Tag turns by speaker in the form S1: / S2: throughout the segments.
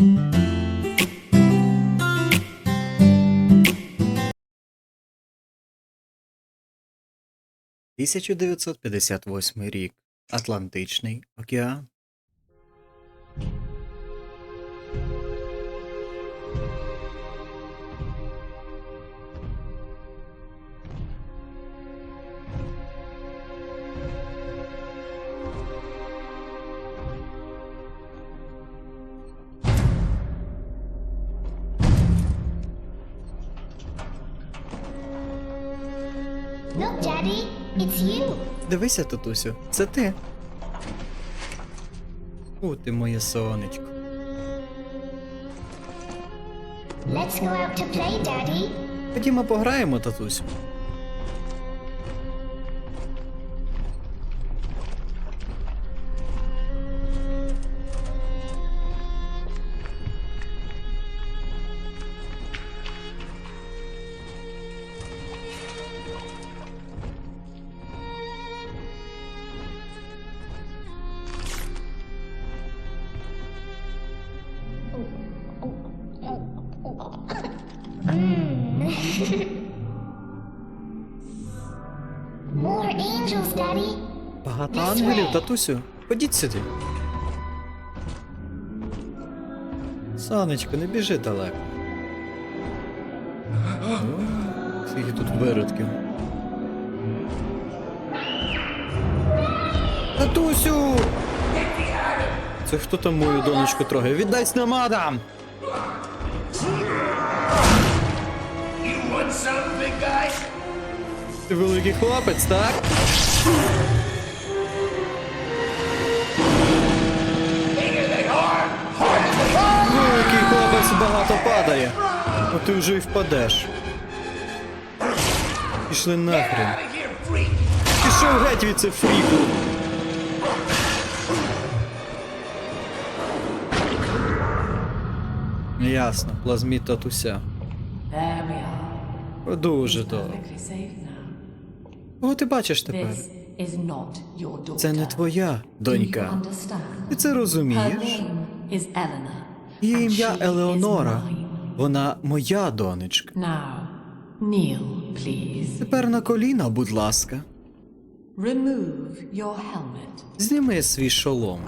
S1: «1958 рік. Атлантичний океан. Дивися, татусю, це ти. О, ти моє сонечко.
S2: Let's go out to play, Daddy.
S1: Ходімо пограємо, татусю. Багато ангелів, татусю. Ходіть сюди. Сонечко, не біжи далеко. О, Скільки тут виродків. Татусю! Це хто там мою донечку трогає? Віддай снамадам!
S3: You want some, big guy?
S1: Ти великий хлопець, так? Багато падає. А ти вже й впадеш. Пішли нахрен. Пішов геть від це фріку. Ясно, плазміт татуся. Дуже добре. Кого ти бачиш тепер? Це не твоя донька. Ти це розумієш? Її ім'я Елеонора. Вона моя донечка.
S4: Now, kneel, please.
S1: Тепер на коліна, будь ласка.
S4: Remove your helmet.
S1: Зніми свій шолом.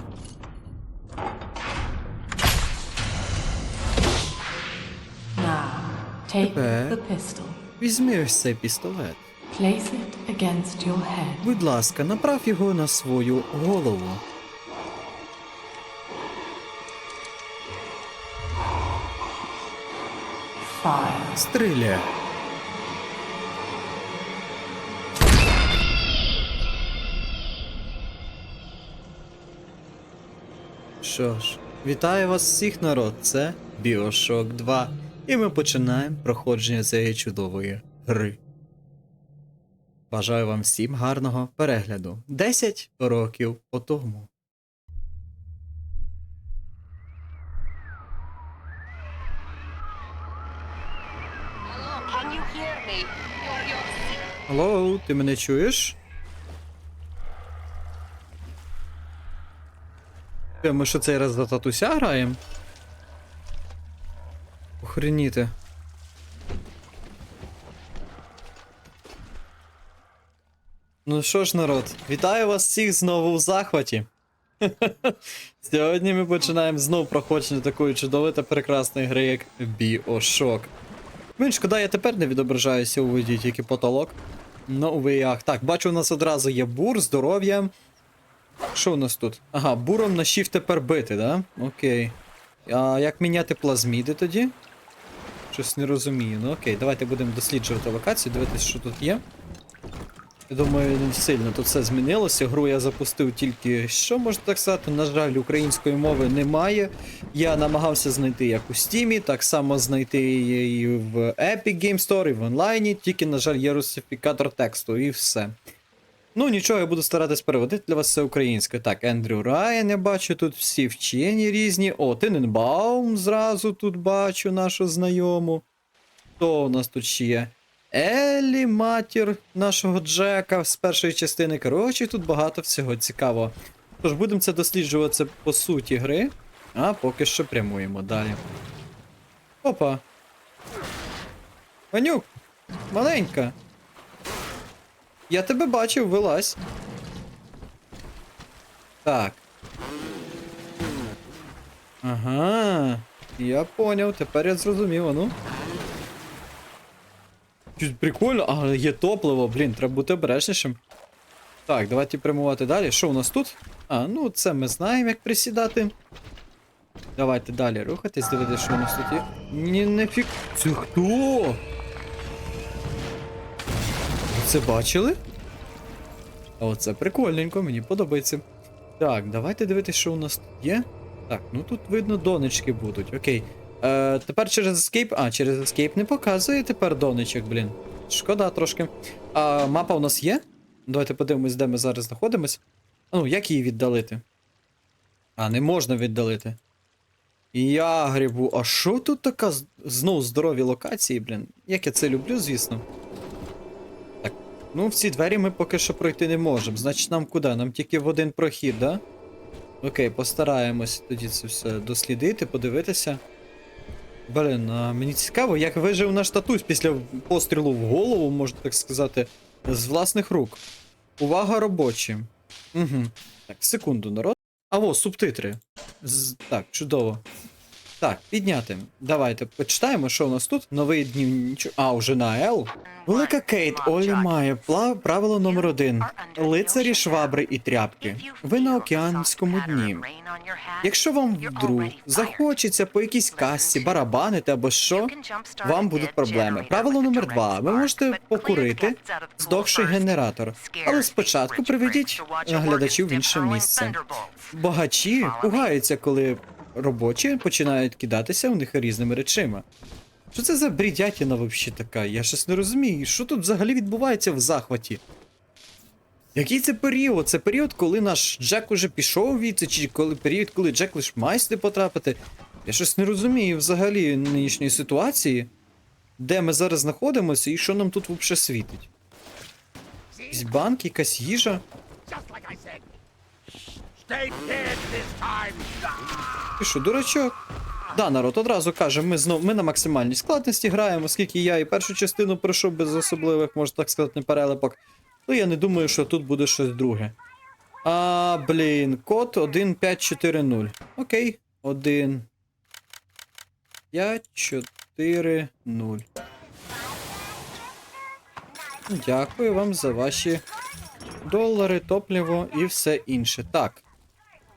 S4: Now, take
S1: Тепер
S4: the pistol.
S1: візьми ось цей пістолет.
S4: Place it against your head.
S1: Будь ласка, направ його на свою голову.
S4: Fire.
S1: Що ж, вітаю вас всіх, народ. Це Bioshock 2. І ми починаємо проходження цієї чудової гри. Бажаю вам всім гарного перегляду. 10 років по тому. Алло, ти мене чуєш? Е, Ми що цей раз за татуся граємо? Охреніти. Ну що ж, народ, вітаю вас всіх знову в захваті. Сьогодні ми починаємо знову проходження такої чудової та прекрасної гри, як Bioshock. Блін, шкода, я тепер не відображаюся у виді тільки потолок. Ну, у виях. Так, бачу, у нас одразу є бур, здоров'я. Що у нас тут? Ага, буром на shift тепер бити, да? Окей. А як міняти плазміди тоді? Щось не розумію. Ну окей, давайте будемо досліджувати локацію, дивитися, що тут є. Я думаю, сильно тут все змінилося. Гру я запустив тільки що можна так сказати. На жаль, української мови немає. Я намагався знайти як у Steam, так само знайти її в Epic Game Store, і в онлайні, тільки, на жаль, є русифікатор тексту і все. Ну, нічого, я буду старатись переводити для вас все українське. Так, Ендрю Райан, я бачу, тут всі вчені різні. О, Тиненбаум зразу тут бачу нашу знайому. Хто у нас тут ще є? Еллі, матір нашого Джека з першої частини. Коротше, тут багато всього цікавого. Тож будемо це досліджувати по суті гри. А поки що прямуємо далі. Опа. Ванюк, маленька. Я тебе бачив, вилазь. Так. Ага. Я поняв, тепер я зрозумів, а Чуть прикольно, але є топливо, блін, треба бути обережнішим. Так, давайте прямувати далі. Що у нас тут? А, ну це ми знаємо, як присідати. Давайте далі рухатись, дивитися, що у нас тут є. Ні, не. Це хто? Це бачили? А оце прикольненько, мені подобається. Так, давайте дивитися, що у нас тут є. Так, ну тут видно донечки будуть. Окей. Е, тепер через Escape. А, через Escape не показує тепер донечок, блін. Шкода трошки. А мапа у нас є? Давайте подивимось, де ми зараз знаходимось. Ну, як її віддалити? А, не можна віддалити. Я грибу, а що тут така з- знов здорові локації, блін? Як я це люблю, звісно. Так, ну в ці двері ми поки що пройти не можемо. Значить, нам куди? Нам тільки в один прохід, да? Окей, постараємось тоді це все дослідити, подивитися. Блін, а мені цікаво, як вижив наш татусь після пострілу в голову, можна так сказати, з власних рук. Увага робочі. Угу. Так, секунду, народ. А во, субтитри. З... Так, чудово. Так, підняти. Давайте почитаємо, що у нас тут. Новий днівничок. А, вже на L. Велика Кейт Олі має правило номер один. Лицарі, швабри і тряпки. Ви на океанському дні. Якщо вам вдруг захочеться по якійсь касці барабанити або що, вам будуть проблеми. Правило номер два. Ви можете покурити здохший генератор, але спочатку приведіть глядачів в інше місце. Багачі пугаються, коли робочі починають кидатися в них різними речима. Що це за брідятіна взагалі така? Я щось не розумію. Що тут взагалі відбувається в захваті? Який це період? Це період, коли наш Джек уже пішов від, чи коли період, коли Джек лише має сюди потрапити? Я щось не розумію взагалі нинішньої ситуації, де ми зараз знаходимося і що нам тут взагалі світить. Якийсь банк, якась їжа. Що, дурачок? Да, народ, одразу каже, ми знов ми на максимальній складності граємо, оскільки я і першу частину пройшов без особливих, можна так сказати, перелепок, то я не думаю, що тут буде щось друге. А, блін, код 1540. Окей. 1. 5, 4, 0. Дякую вам за ваші долари, топливо і все інше. Так.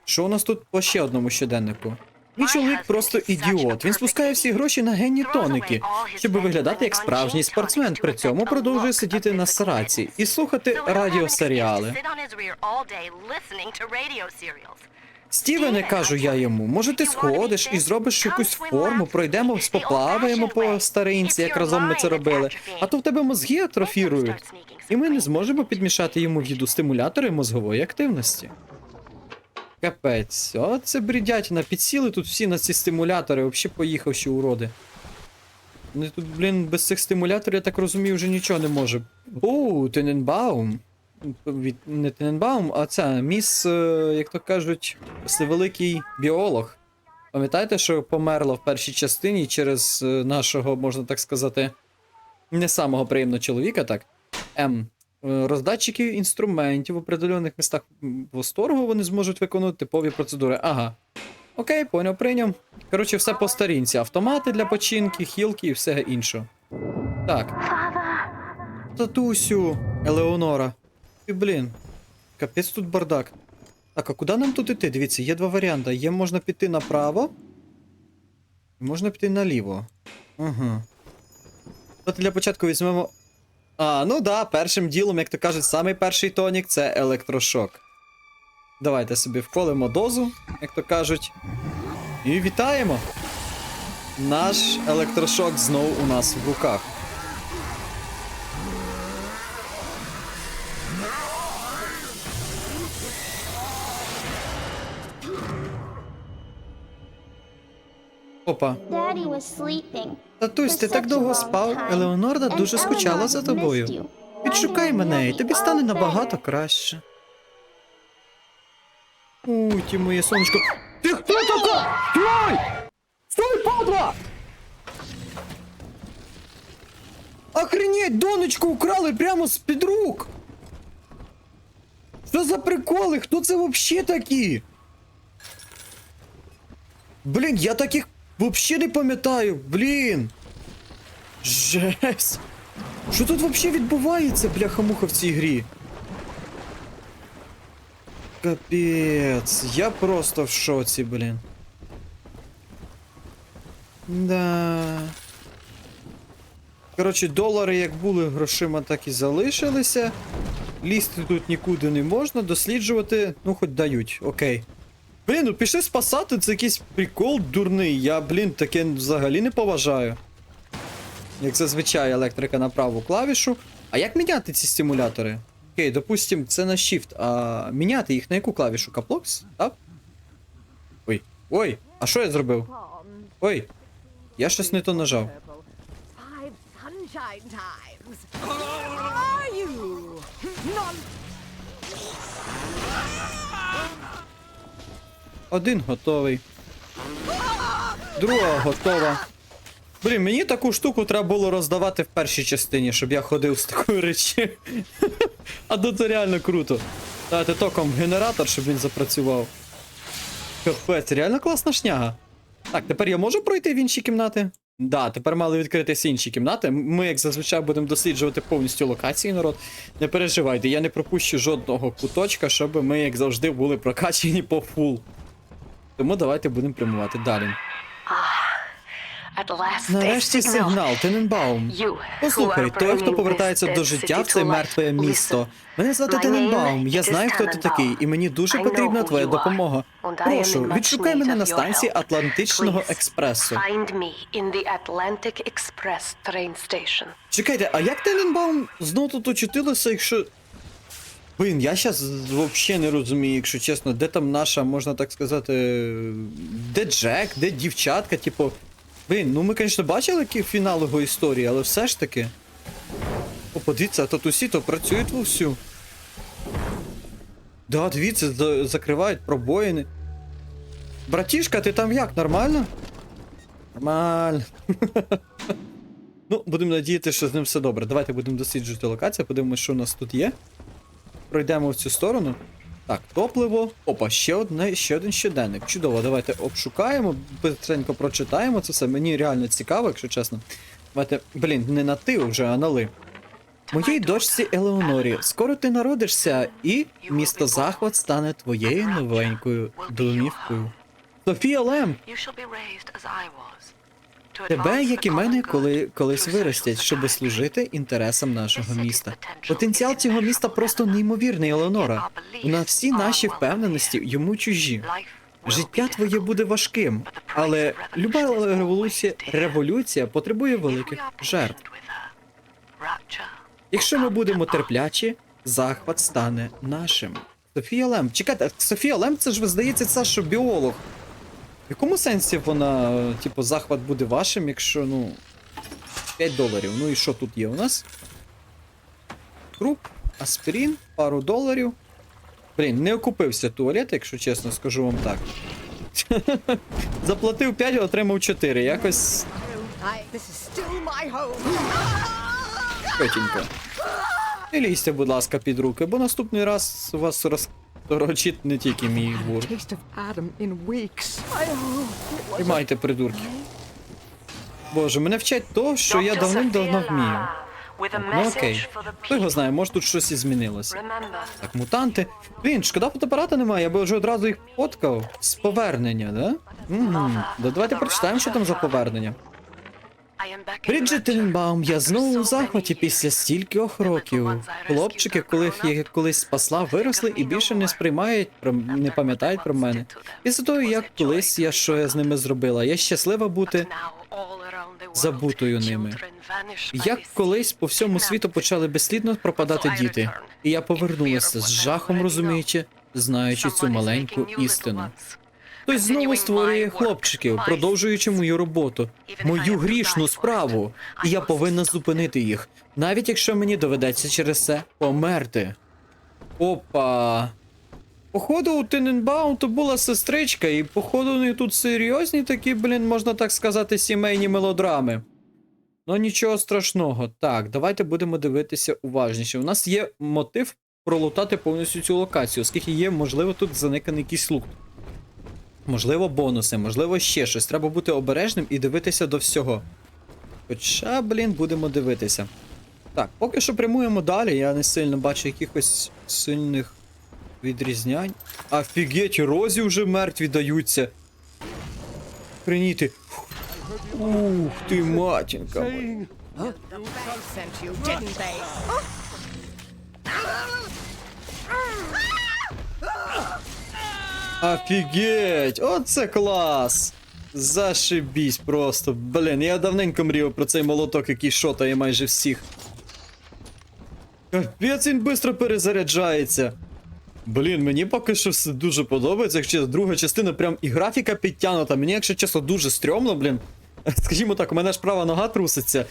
S1: Що у нас тут по ще одному щоденнику? Мій чоловік просто ідіот. Він спускає всі гроші на генні тоники, щоб виглядати як справжній спортсмен. При цьому продовжує сидіти на сраці і слухати радіосеріали. Стівене, кажу я йому, може ти сходиш і зробиш якусь форму, пройдемо, поплаваємо по старинці, як разом ми це робили. А то в тебе мозги атрофірують. І ми не зможемо підмішати йому в їду стимулятори мозгової активності. Капець, оце бредятина, підсіли тут всі на ці стимулятори, взагалі поїхавші уроди. Вони тут, блін, без цих стимуляторів, я так розумію, вже нічого не може. О, Тененбаум. Не Тененбаум, а ця міс, е, як то кажуть, великий біолог. Пам'ятаєте, що померла в першій частині через е, нашого, можна так сказати, не самого приємного чоловіка, так? М. Е, Роздатчики інструментів в определених містах восторгу вони зможуть виконувати типові процедури. Ага. Окей, поняв, прийняв. Коротше, все по старінці. Автомати для починки, хілки і все інше. Так. Татусю, Елеонора. Ти, блін. Капець тут бардак. Так, а куди нам тут іти? Дивіться, є два варіанти. Є можна піти направо. і Можна піти наліво. Ага. Давайте для початку візьмемо. А, ну да, першим ділом, як то кажуть, самий перший тонік це електрошок. Давайте собі вколимо дозу, як то кажуть. І вітаємо! Наш електрошок знов у нас в руках.
S2: Sleeping.
S1: Татусь, ти так довго спав. Елеонорда дуже скучала за тобою. Відшукай мене, і тобі стане набагато краще. Уй, ті моє сонечко. Ти хто? Що таке? Стой! Стой, падла! Охренеть, донечку украли прямо з-під рук! Що за приколи? Хто це вообще такі? Блін, я таких вообще не пам'ятаю, блін. Жесть. Що тут вообще відбувається, бляха-муха, в цій грі? Капець, я просто в шоці, блін. Да. Коротше, долари як були грошима, так і залишилися. Лізти тут нікуди не можна, досліджувати, ну хоч дають, окей. Блін, ну пішли спасати, це якийсь прикол дурний. Я, блін, таке взагалі не поважаю. Як зазвичай електрика на праву клавішу. А як міняти ці стимулятори? Окей, допустим, це на Shift, а міняти їх на яку клавішу? Каплокс? Так? Ой. Ой, а що я зробив? Ой. Я щось не то нажав. Один готовий. Друга готова. Блін, мені таку штуку треба було роздавати в першій частині, щоб я ходив з такою речі. А то це реально круто. Дайте током генератор, щоб він запрацював. Капець, реально класна шняга. Так, тепер я можу пройти в інші кімнати? Да, тепер мали відкритися інші кімнати. Ми, як зазвичай, будемо досліджувати повністю локації, народ. Не переживайте, я не пропущу жодного куточка, щоб ми, як завжди, були прокачені по фул. Тому давайте будемо прямувати далі. Нарешті сигнал, Тененбаум. Послухай, той, хто повертається до життя в це мертве місто. Мене звати Тененбаум, я знаю, хто ти такий, і мені дуже потрібна твоя допомога. Прошу, відшукай мене на станції. Атлантичного експресу. Чекайте, а як Тененбаум знов тут очутилося, якщо. Блін, я щас взагалі не розумію, якщо чесно, де там наша, можна так сказати. Де Джек, де дівчатка, типу. Блін, ну ми, звісно, бачили які фінал його історії, але все ж таки. О, подивіться, татусі то працюють вовсю. Да, дивіться, закривають пробоїни. Братішка, ти там як, нормально? Нормально. Ну, будемо надіяти, що з ним все добре. Давайте будемо досліджувати локацію, подивимося, що у нас тут є. Пройдемо в цю сторону. Так, топливо. Опа, ще одне, ще один щоденник. Чудово, давайте обшукаємо, быстренько прочитаємо це все. Мені реально цікаво, якщо чесно. Давайте, блін, не на ти вже, а на ли. Моїй дочці Елеонорі, скоро ти народишся, і місто захват стане твоєю новенькою домівкою. Софія Лем, Тебе, як і мене, коли колись виростять, щоб служити інтересам нашого міста. Потенціал цього міста просто неймовірний, Елеонора. Нас всі наші впевненості йому чужі. Життя твоє буде важким, але люба революція, революція потребує великих жертв. Якщо ми будемо терплячі, захват стане нашим. Софія Лем. Чекайте, Софія Лем, це ж ви здається, це що біолог. В якому сенсі вона, типу, захват буде вашим, якщо, ну. 5 доларів. Ну і що тут є у нас? Круп, аспірин, пару доларів. Блін, не окупився туалет, якщо чесно, скажу вам так. Заплатив 5, отримав 4. Якось. Петенько. Не лізьте, будь ласка, під руки, бо наступний раз вас розторочить не тільки мій двор.
S5: taste of Adam in weeks. I,
S1: Тримайте, придурки. Боже, мене вчать то, що я давним-давно вмію. Ну окей. Хто його знає, може тут щось і змінилося. Так, мутанти. Блін, шкода фотоапарата немає, я би вже одразу їх фоткав. З повернення, да? Угу. Да, давайте прочитаємо, що там за повернення.
S6: I am back in
S1: Бріджит
S6: Rapture.
S1: Я знову у захваті після стількох років. Хлопчики, коли я колись спасла, виросли і більше не сприймають про не пам'ятають про мене. Після того, як колись я що я з ними зробила, я щаслива бути забутою ними. Як колись по всьому світу почали безслідно пропадати діти, і я повернулася з жахом розуміючи, знаючи цю маленьку істину. Хтось знову створює хлопчиків, продовжуючи мою роботу, мою грішну справу, і я повинна зупинити їх, навіть якщо мені доведеться через це померти. Опа. Походу, у Тененбаум то була сестричка, і походу них тут серйозні такі, блін, можна так сказати, сімейні мелодрами. Ну нічого страшного. Так, давайте будемо дивитися уважніше. У нас є мотив пролутати повністю цю локацію, оскільки є, можливо, тут заниканий якийсь лут. Можливо, бонуси, можливо, ще щось. Треба бути обережним і дивитися до всього. Хоча, блін, будемо дивитися. Так, поки що прямуємо далі, я не сильно бачу якихось сильних відрізнянь. Офігеть, розі вже мертві даються. Прийняти. Ух ти, матінка. моя. Офігеть! Оце клас! Зашибісь просто. Блін, я давненько мріяв про цей молоток, який шотає майже всіх. Капець він швидко перезаряджається. Блін, мені поки що все дуже подобається, якщо друга частина прям і графіка підтягнута. Мені, якщо чесно, дуже стрьомно, блін. Скажімо так, у мене ж права нога труситься.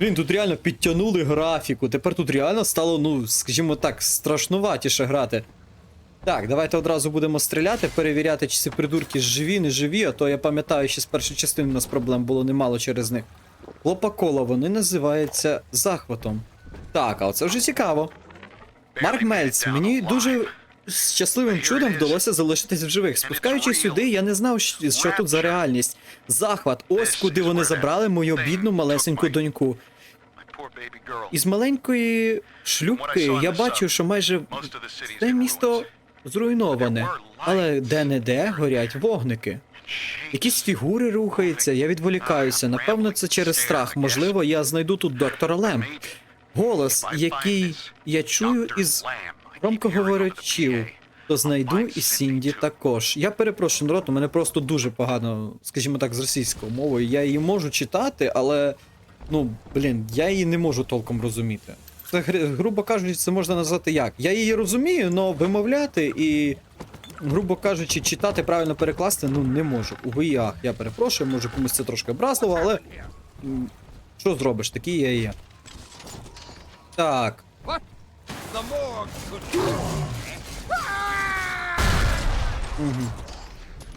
S1: Блін, тут реально підтягнули графіку. Тепер тут реально стало, ну, скажімо так, страшнуватіше грати. Так, давайте одразу будемо стріляти, перевіряти, чи ці придурки живі, не живі, а то я пам'ятаю, що з першої частини у нас проблем було немало через них. Лопакола, вони називаються захватом. Так, а оце вже цікаво. Марк Мельц, мені дуже щасливим чудом вдалося залишитись в живих. Спускаючись сюди, я не знав, що тут за реальність. Захват, ось куди вони забрали мою бідну малесеньку доньку. Із маленької шлюбки я бачив, що майже все місто зруйноване, але де-не-де горять вогники. Якісь фігури рухаються, я відволікаюся. Напевно, це через страх. Можливо, я знайду тут доктора Лем. Голос, який я чую із громкоговорячів, то знайду і Сінді також. Я перепрошую, народ, у мене просто дуже погано, скажімо так, з російською мовою. Я її можу читати, але. Ну, блін, я її не можу толком розуміти. Це, грубо кажучи, це можна назвати як. Я її розумію, але вимовляти і, грубо кажучи, читати, правильно перекласти, ну не можу. У ах, я перепрошую, може комусь це трошки образливо, але. Що зробиш, такий я є. Так.
S3: Could...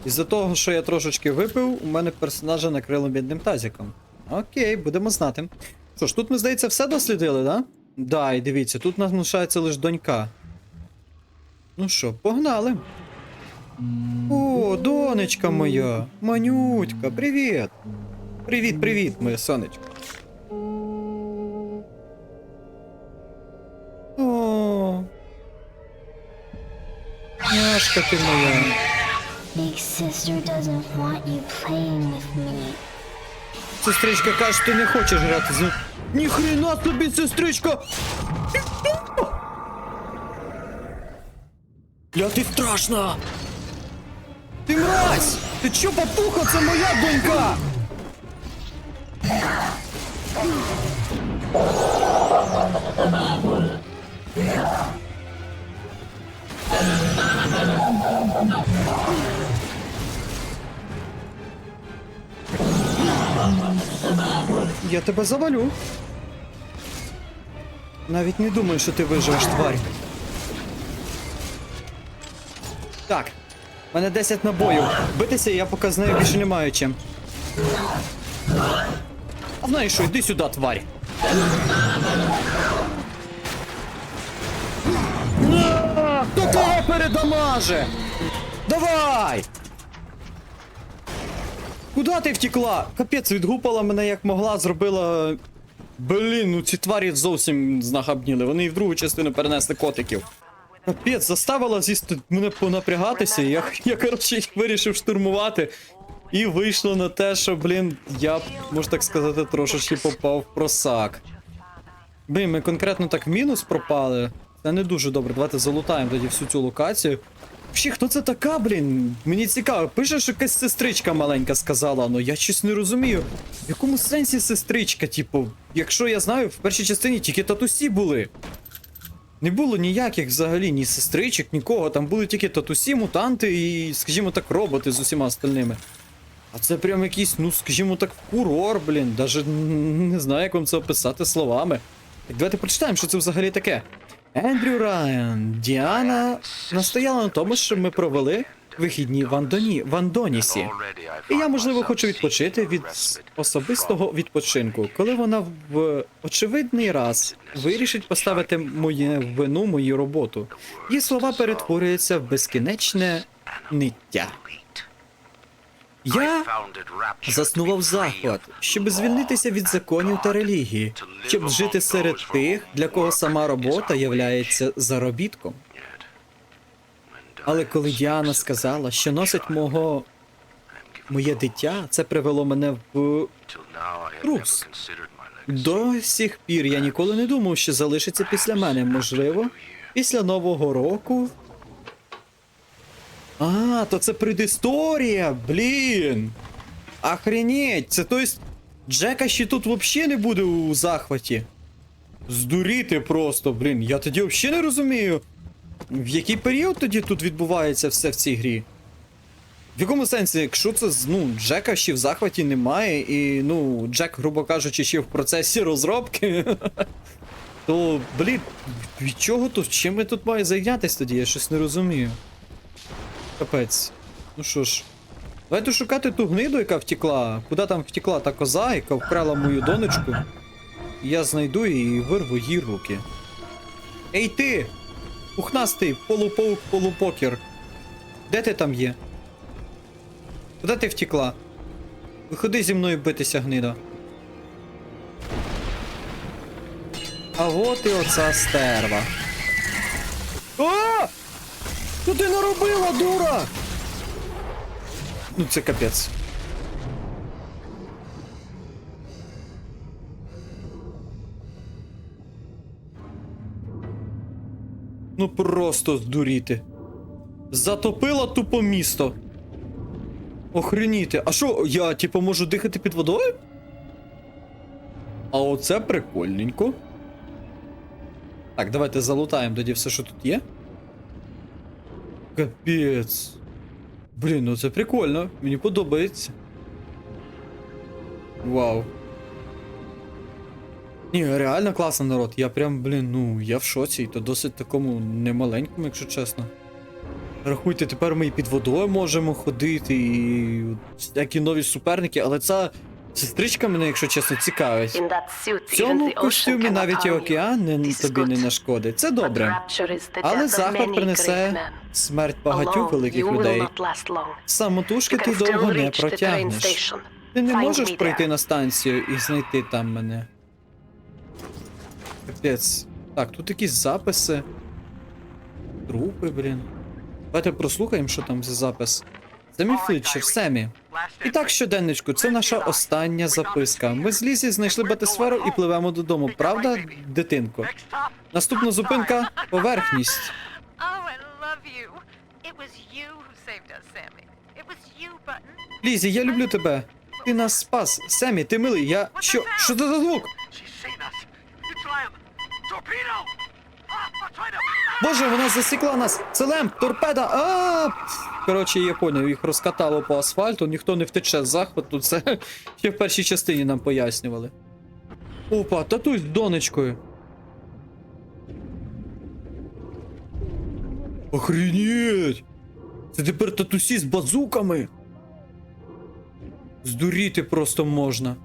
S1: Із-за того, що я трошечки випив, у мене персонажа накрило бідним тазиком. Окей, будемо знати. Що ж, тут ми, здається, все дослідили, да? Да, і дивіться, тут нас лишається лише донька. Ну що, погнали. О, донечка моя, манютька, привіт. Привіт, привіт, моє сонечко. О. Няшка ти моя. Сестричка каже, ти не хочеш грати з ним. Ніхрена тобі, сестричка! Ля ти страшна! Ти мразь! Ти чо, папуха, моя донька! Я тебе завалю. Навіть не думаю, що ти виживеш, тварь. Так. У мене 10 набоїв. Битися я поки з нею більше не маю чим. А знаєш що, йди сюди, тварь. Хто кого передамаже? Давай! Куда ти втекла? Капець, відгупала мене як могла, зробила. Блін, ну ці тварі зовсім знахабніли. Вони і в другу частину перенесли котиків. Капець, заставила з'їсти мене понапрягатися, я, я коротше, вирішив штурмувати. І вийшло на те, що, блін, я, можна так сказати, трошечки попав в просак. Блін, ми конкретно так мінус пропали. Це не дуже добре. Давайте залутаємо тоді всю цю локацію. Взагалі, хто це така, блін? Мені цікаво. Пише, що якась сестричка маленька сказала, але я щось не розумію. В якому сенсі сестричка, типу, якщо я знаю, в першій частині тільки татусі були. Не було ніяких взагалі ні сестричок, нікого. Там були тільки татусі, мутанти і, скажімо так, роботи з усіма остальними. А це прям якийсь, ну, скажімо так, фурор, блін. Даже не знаю, як вам це описати словами. Так давайте прочитаємо, що це взагалі таке. Ендрю Райан, Діана настояла на тому, щоб ми провели вихідні в Андоні, в Андонісі. І я, можливо, хочу відпочити від особистого відпочинку, коли вона в очевидний раз вирішить поставити моє вину мою роботу. Її слова перетворюються в безкінечне ниття. Я заснував захват, щоб звільнитися від законів та релігії, щоб жити серед тих, для кого сама робота являється заробітком. Але коли Діана сказала, що носить мого моє дитя, це привело мене в трус. До сих пір я ніколи не думав, що залишиться після мене. Можливо, після Нового року. А, то це предісторія, блін. Охренеть, це то есть Джека ще тут взагалі не буде у захваті. Здуріти просто, блін. Я тоді взагалі не розумію. В який період тоді тут відбувається все в цій грі? В якому сенсі, якщо це ну, Джека ще в захваті немає, і ну, Джек, грубо кажучи, ще в процесі розробки, то, блін, від чого тут? Чим ми тут маємо зайнятися тоді? Я щось не розумію. Капець. Ну що ж. Давайте шукати ту гниду, яка втекла. Куди там втекла та коза, яка вкрала мою донечку. Я знайду її і вирву їй руки. Ей ти! Пухнастий, полупаук, полупокер. Де ти там є? Куди ти втекла? Виходи зі мною битися, гнида. А от і оця стерва. А! Що ти наробила, дура? Ну це капець. Ну просто здуріти. Затопила тупо місто. Охреніти. А що, я, типу, можу дихати під водою? А оце прикольненько. Так, давайте залутаємо тоді все, що тут є. Капець. Блін, ну це прикольно. Мені подобається. Вау. Ні, реально класний народ. Я прям, блін, ну, я в шоці, і то досить такому немаленькому, якщо чесно. Рахуйте, тепер ми і під водою можемо ходити, і всякі нові суперники, але ця сестричка мене, якщо чесно, цікавить. В цьому костюмі навіть і океан не, тобі не нашкодить. Це добре. Але захват принесе смерть багатьох великих людей. Самотужки ти довго не протягнеш. Ти не можеш
S6: me
S1: пройти на станцію і знайти там мене. Капець. Так, тут якісь записи. Трупи, блін. Давайте прослухаємо, що там за запис. Семі Флітчер, Семі. І так, щоденничку, це наша остання записка. Ми з Лізі знайшли батисферу і пливемо додому, правда, дитинко? Наступна зупинка поверхність. Лізі, я люблю тебе. Ти нас спас. Семі, ти милий, я. Що? Що це за звук? Боже, вона засікла нас! Це лемп, торпеда! А! Коротше, я поняв, їх розкатало по асфальту, ніхто не втече з захвату. Це ще в першій частині нам пояснювали. Опа, татусь з донечкою. Охренеть! Це тепер татусі з базуками. Здуріти просто можна.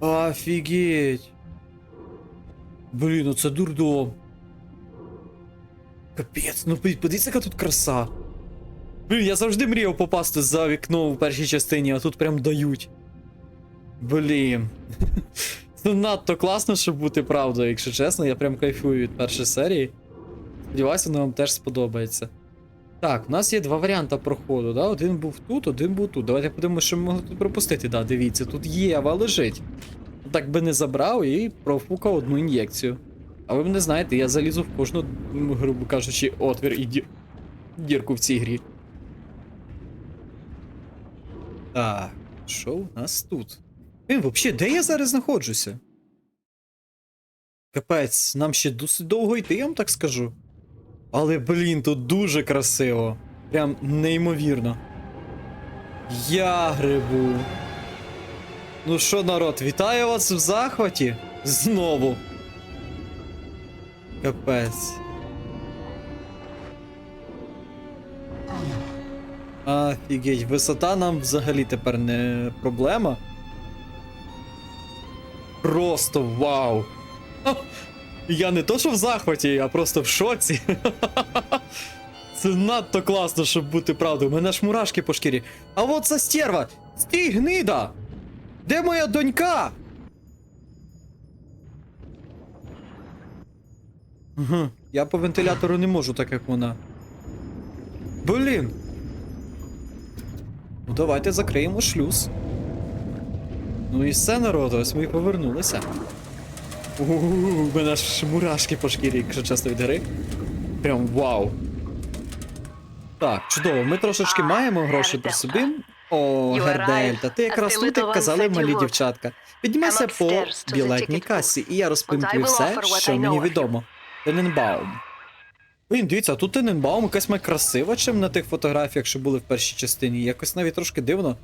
S1: Офігеть. Блін, ну це дурдом. Капець, ну подивіться, яка тут краса. Блін, я завжди мріяв попасти за вікно в першій частині, а тут прям дають. Блін. Це надто класно, щоб бути правдою, якщо чесно, я прям кайфую від першої серії. Сподіваюся, воно вам теж сподобається. Так, у нас є два варіанти проходу, да? Один був тут, один був тут. Давайте подивимося, що ми могли тут пропустити. Да, дивіться, тут Єва лежить. Так би не забрав і профукав одну ін'єкцію. А ви мене знаєте, я залізу в кожну, грубо кажучи, отвір і дір... дірку в цій грі. Так, що у нас тут? Блін, взагалі, де я зараз знаходжуся? Капець, нам ще досить довго йти, я вам так скажу. Але, блін, тут дуже красиво. Прям неймовірно. Я грибу. Ну що, народ, вітаю вас в захваті. Знову. Капець. Офігеть, висота нам взагалі тепер не проблема. Просто вау! Я не то, що в захваті, а просто в шоці. Це надто класно, щоб бути правдою. У мене аж мурашки по шкірі. А от ця стерва! Стій, гнида! Де моя донька? Угу. Я по вентилятору не можу, так як вона. Блін. Ну давайте закриємо шлюз. Ну і все, народ, ось ми і повернулися. Ууу, в мене аж мурашки по шкірі, якщо чесно від гри. Прям вау. Так, чудово, ми трошечки маємо грошей при собі. О, Гердельта, ти якраз тут, як казали малі дівчатка. Піднімайся по білетній касі, і я розповім тобі все, що мені відомо. Тененбаум. Блін, дивіться, тут Тененбаум якась має красива, чим на тих фотографіях, що були в першій частині. Якось навіть трошки дивно.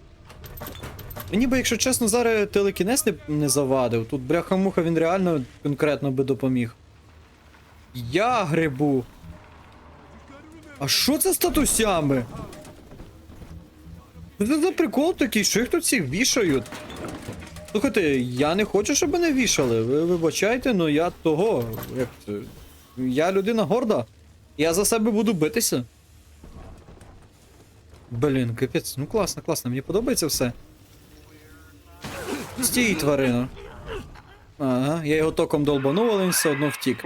S1: Мені би, якщо чесно, зараз телекінез не, не завадив. Тут бляха-муха він реально конкретно би допоміг. Я грибу. А що це з татусями? Це за прикол такий, що їх тут всіх вішають? Слухайте, я не хочу, щоб мене вішали. Ви вибачайте, ну я того. Як це? Я людина горда. Я за себе буду битися. Блін, капець, ну класно, класно, мені подобається все. Стій, тварина. Ага, я його током долбанув, але він все одно втік.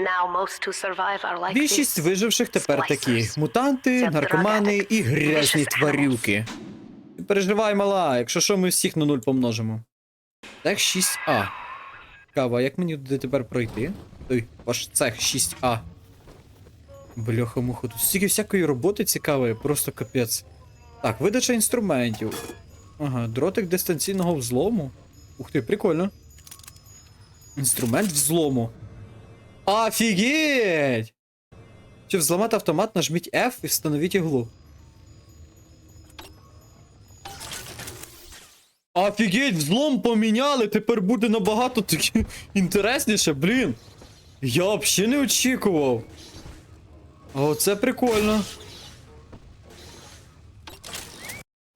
S1: Більшість виживших тепер такі: мутанти, наркомани і грязні тварюки. Не переживай, мала, якщо що, ми всіх на нуль помножимо. Цех 6А. Кава, як мені туди тепер пройти? Ой, ваш цех 6А. Бляха муха, тут стільки всякої роботи цікавої, просто капець. Так, видача інструментів. Ага, дротик дистанційного взлому. Ух ти, прикольно. Інструмент взлому. Офігеть! Щоб взламати автомат, нажміть F і встановіть іглу. Офігеть, взлом поміняли, тепер буде набагато таки інтересніше, блін. Я взагалі не очікував. Оце прикольно.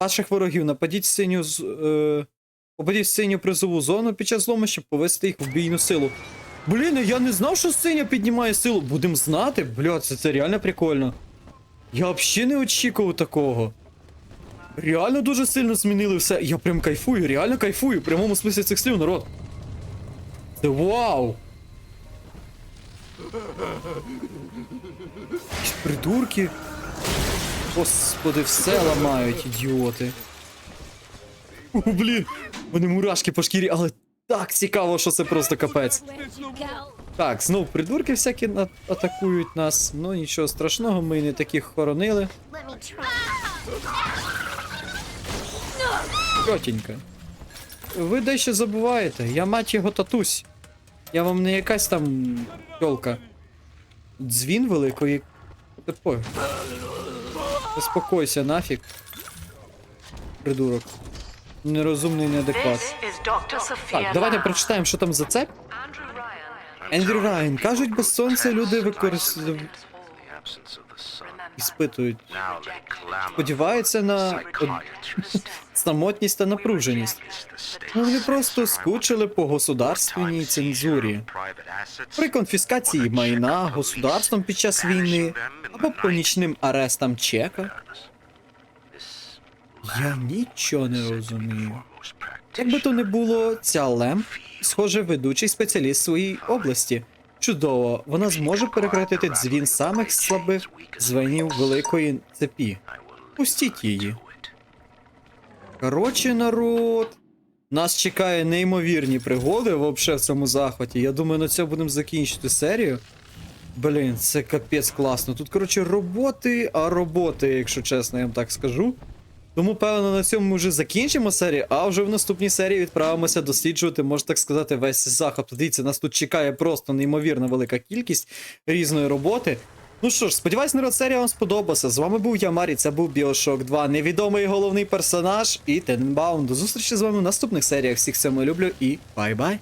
S1: Ваших ворогів нападіть синю. Е, попадіть синю призову зону під час злому, щоб повести їх в бійну силу. Блін, я не знав, що синя піднімає силу. Будем знати, бля, це, це реально прикольно. Я взагалі не очікував такого. Реально дуже сильно змінили все. Я прям кайфую, реально кайфую, в прямому смислі цих слів, народ. Це вау! Придурки. Господи, все ламають, ідіоти. О, блін, вони мурашки по шкірі, але так цікаво, що це просто капець. Так, знов придурки всякі атакують нас. Ну нічого страшного, ми не таких хоронили.
S2: Let.
S1: Тьотенька. Ви дещо забуваєте, я мать його татусь. Я вам не якась там тьолка. Дзвін великої. Заспокойся нафіг. Придурок. Нерозумний неадекват. Так, давайте прочитаємо, що там за це. Ендрю Райан. Кажуть, без сонця люди використовують. Іспитують. Сподіваються на самотність та напруженість. Вони просто скучили по государственній цензурі. При конфіскації майна государством під час війни або по нічним арестам чека. Я нічого не розумію. Як би то не було, ця Лем, схоже, ведучий спеціаліст своїй області. Чудово, вона зможе перекратити дзвін самих слабих звенів великої цепі. Пустіть її. Коротше, народ. Нас чекає неймовірні пригоди вообще в цьому захваті. Я думаю, на цьому будемо закінчити серію. Блін, це капець класно. Тут, коротше, роботи, а роботи, якщо чесно, я вам так скажу. Тому, певно, на цьому ми вже закінчимо серію, а вже в наступній серії відправимося досліджувати, можна так сказати, весь заход. Дивіться, нас тут чекає просто неймовірно велика кількість різної роботи. Ну що ж, сподіваюсь, народ, серія вам сподобалася. З вами був я, Марі, це був Bioshock 2, невідомий головний персонаж і Тененбаум. До зустрічі з вами в наступних серіях. Всіх цьому люблю і бай-бай!